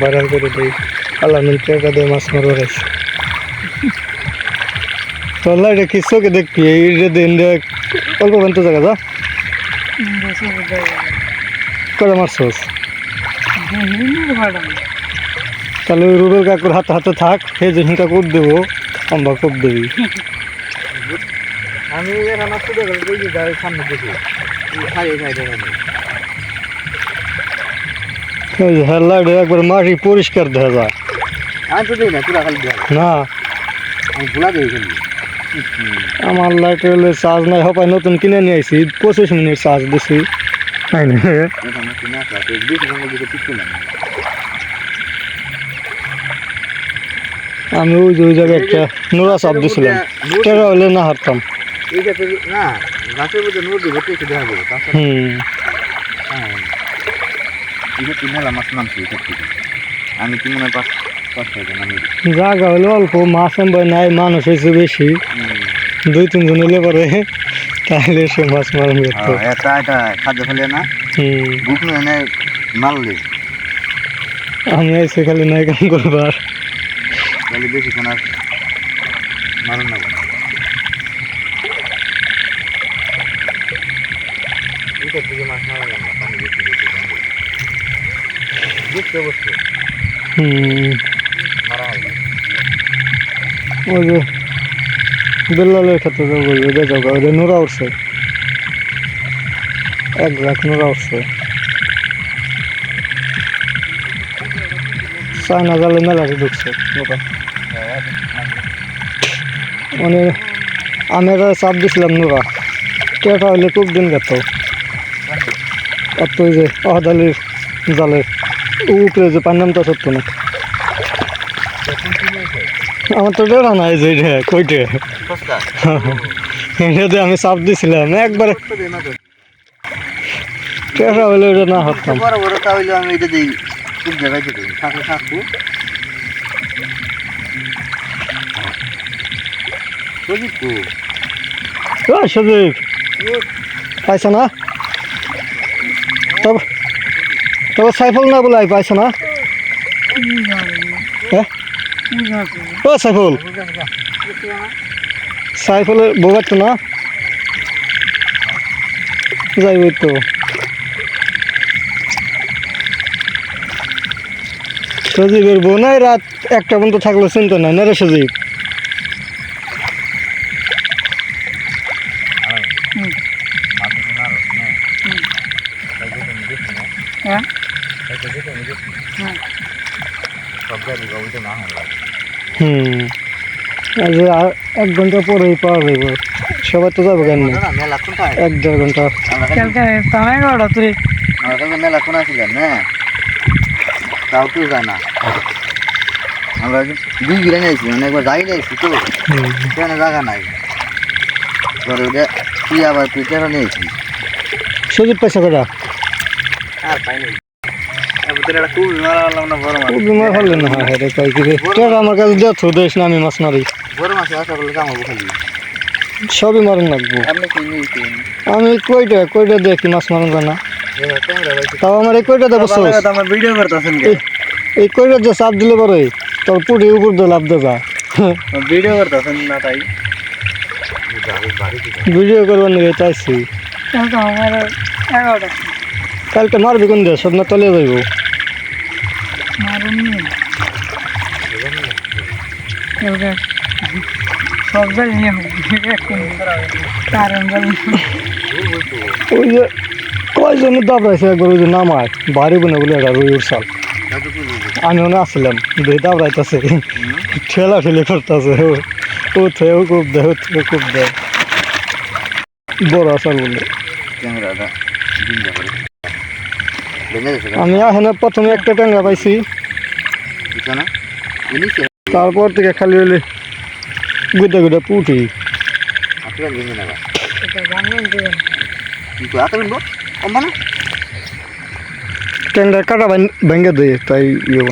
Viral করে দিই। আল্লাহ মিল টাকা দিয়ে, মাছ মারবার আছে তোলা এটা কি চোখে দেখবি? এই দিন অল্প পর্যন্ত জায়গা যা। করে মারছস তাহলে ওই কাকুর হাতে হাতে থাক সে হিংকা কোপ দেবো আমরা কোপ দেবি। আমি এখন সামনে দেখি। ওই একবার মাটি পরিষ্কার দেখা যায়। আমি তো দিই না তুলা খালি দেখ না। আমি ভুলা দিই খালি আমার লাইটের চার্জ নাই হপায় নতুন কিনে নিয়ে আইছি পঁচিশ মিনিট চার্জ দিছি। তাই না? আমি ওই যে ওই জায়গায় একটা নোরা চাপ দিছিলাম। টেরা হলে না হারতাম। হুম। মাছ নামছি আমি তিন মনে পাঁচ জায়গা হলে অল্প মাছ এমবাই নাই মানুষ হয়েছে বেশি। দুই তিনজন এলে পরে তাহলে সে মাছ মারণ যেত এটা এটা খাদ্য ফেলে না? বুক নিয়ে মারলে? আমি এসে খালি নাই কাম করবার। তাহলে আর মারণ না। এটা থেকে মাছ মারা যাবে না পানি বেশি বেশি দেখতে অবশ্যই হুম। ওই যে বেল্লালের ক্ষেত্রে নোরা উঠছে। এক লাখ নোরা উঠছে। চায়না জালে মেলাতে ঢুকছে ওটা। মানে আমি একটা চাপ দিছিলাম নোরা। টেটা হইলে খুব দিন গেত। আর তো ওই যে অহাদালির জালে উপরে যে পানি নামতে সত্য না। আমার তো ডেরা নাই যে কইটে। এটাতে আমি চাপ দিছিলাম একবারে। টেরা হইলে এটা না হারতাম বড় বড় তাহলে আমি এটা দিই খুব জায়গায় দিই থাকলে থাকব। সজিব তো সজীব পাইছে না? তবে তবে সাইফল না বলে পাইছে না? হ্যাঁ? ও সাইফুল। সাইফলের বোগার তো না? যাইব তো। সজীবের বউ নাই রাত একটা পর্যন্ত থাকলে চিন্তা নাই। না রে সজীব? হ্যাঁ। সব ওইটা না হয় হুম আর এক ঘণ্টা পরেই পাওয়া যাইব। সবাই তো যাবে কেন এক দেড় ঘণ্টা। মেলা কোন আসিলেন না। তাও কেউ যায় না। আমরা দুই গিরে নিয়েছি মানে একবার যাই নিয়েছি তো। সেখানে জায়গা নাই। ধরে ওটা তুই আবার তুই কেন নিয়েছি সুযোগ পাইছে কটা? আর পাই বিমার হলে না হয় রে কই কি তোর আমার কাছে দেখ তো দেশ না আমি মাছ মারি। বড় মাছ খালি। সবই মারুন লাগবো। আপনি কি নিয়েছেন আমি কইটা কইটা দেখি মাছ মারুন না? তাও আমার এই কইটা দেবো আমার ভিডিও করতেছেন এই কইটা যে চাপ দিলে পরে তোর পুটি উপর দিয়ে লাভ দেবা ভিডিও করতেছেন না তাই? ভিডিও করবার নিয়ে চাইছি। কালকে কালকে মারবি কোন দিয়ে? সব না তলে যাইব। মারুন নি কালকে সব জায়গায় নিয়ে হবে কারণ ওই যে কয়জন দাবড়াইছে একবার ওই যে নামায় বাড়ি বনে বলে একটা রুই উড়সাল আমি মনে আসছিলাম দুই দাবড়াইতেছে। ঠেলা ঠেলে করতেছে। ও থেও খুব দেয় ও থেও খুব দেয়। বড় আসাল বলে। ক্যামেরাটা দিন যাবে ভেঙে গেছে আমি এখানে প্রথমে একটা ট্যাংরা পাইছি। তারপর থেকে খালি হলে গুদা গুদা পুটি। ট্যাংরা কাটা ভেঙে দেয় তাই ইয়ে